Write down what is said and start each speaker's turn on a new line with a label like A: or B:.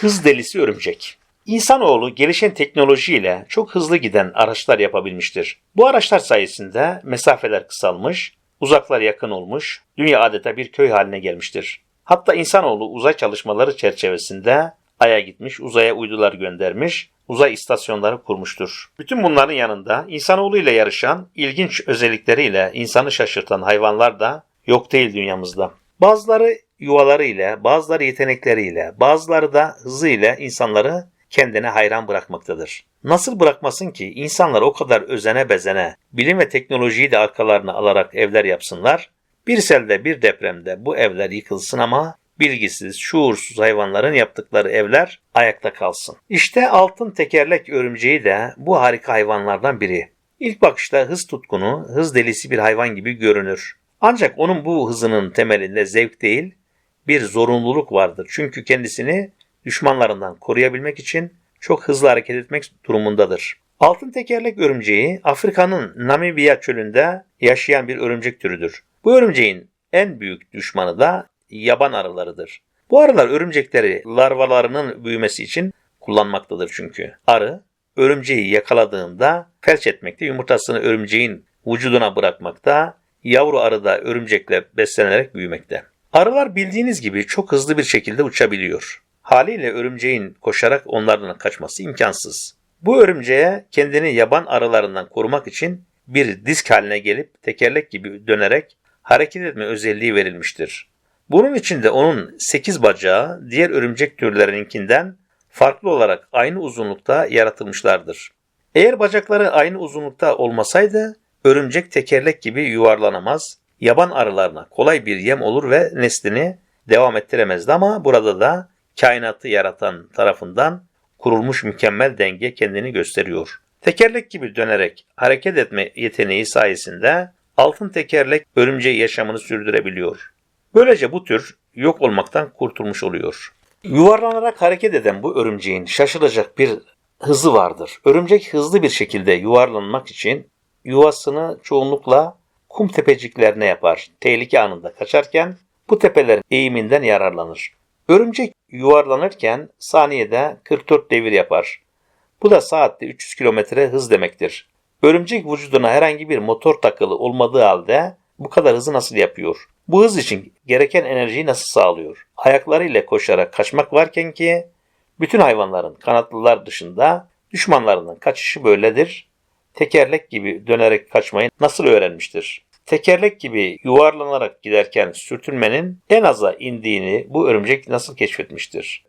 A: Hız delisi örümcek. İnsanoğlu gelişen teknolojiyle çok hızlı giden araçlar yapabilmiştir. Bu araçlar sayesinde mesafeler kısalmış, uzaklar yakın olmuş, dünya adeta bir köy haline gelmiştir. Hatta insanoğlu uzay çalışmaları çerçevesinde Ay'a gitmiş, uzaya uydular göndermiş, uzay istasyonları kurmuştur. Bütün bunların yanında insanoğlu ile yarışan, ilginç özellikleriyle insanı şaşırtan hayvanlar da yok değil dünyamızda. Bazıları yuvalarıyla, bazıları yetenekleriyle, bazıları da hızıyla insanları kendine hayran bırakmaktadır. Nasıl bırakmasın ki insanlar o kadar özene bezene, bilim ve teknolojiyi de arkalarına alarak evler yapsınlar, bir selde bir depremde bu evler yıkılsın ama bilgisiz, şuursuz hayvanların yaptıkları evler ayakta kalsın. İşte altın tekerlek örümceği de bu harika hayvanlardan biri. İlk bakışta hız tutkunu, hız delisi bir hayvan gibi görünür. Ancak onun bu hızının temelinde zevk değil, bir zorunluluk vardır. Çünkü kendisini düşmanlarından koruyabilmek için çok hızlı hareket etmek durumundadır. Altın tekerlek örümceği Afrika'nın Namibya çölünde yaşayan bir örümcek türüdür. Bu örümceğin en büyük düşmanı da yaban arılarıdır. Bu arılar örümcekleri larvalarının büyümesi için kullanmaktadır çünkü. Arı örümceği yakaladığında felç etmekte, yumurtasını örümceğin vücuduna bırakmakta, yavru arı da örümcekle beslenerek büyümekte. Arılar bildiğiniz gibi çok hızlı bir şekilde uçabiliyor. Haliyle örümceğin koşarak onlardan kaçması imkansız. Bu örümceğe kendini yaban arılarından korumak için bir disk haline gelip tekerlek gibi dönerek hareket etme özelliği verilmiştir. Bunun için de onun 8 bacağı diğer örümcek türlerininkinden farklı olarak aynı uzunlukta yaratılmışlardır. Eğer bacakları aynı uzunlukta olmasaydı örümcek tekerlek gibi yuvarlanamaz, yaban arılarına kolay bir yem olur ve neslini devam ettiremezdi ama burada da kainatı yaratan tarafından kurulmuş mükemmel denge kendini gösteriyor. Tekerlek gibi dönerek hareket etme yeteneği sayesinde altın tekerlek örümceği yaşamını sürdürebiliyor. Böylece bu tür yok olmaktan kurtulmuş oluyor. Yuvarlanarak hareket eden bu örümceğin şaşılacak bir hızı vardır. Örümcek hızlı bir şekilde yuvarlanmak için yuvasını çoğunlukla kum tepeciklerine yapar. Tehlike anında kaçarken bu tepelerin eğiminden yararlanır. Örümcek yuvarlanırken saniyede 44 devir yapar. Bu da saatte 300 kilometre hız demektir. Örümcek vücuduna herhangi bir motor takılı olmadığı halde bu kadar hızı nasıl yapıyor? Bu hız için gereken enerjiyi nasıl sağlıyor? Ayaklarıyla koşarak kaçmak varken ki bütün hayvanların kanatlılar dışında düşmanlarından kaçışı böyledir. Tekerlek gibi dönerek kaçmayı nasıl öğrenmiştir? Tekerlek gibi yuvarlanarak giderken sürtünmenin en aza indiğini bu örümcek nasıl keşfetmiştir?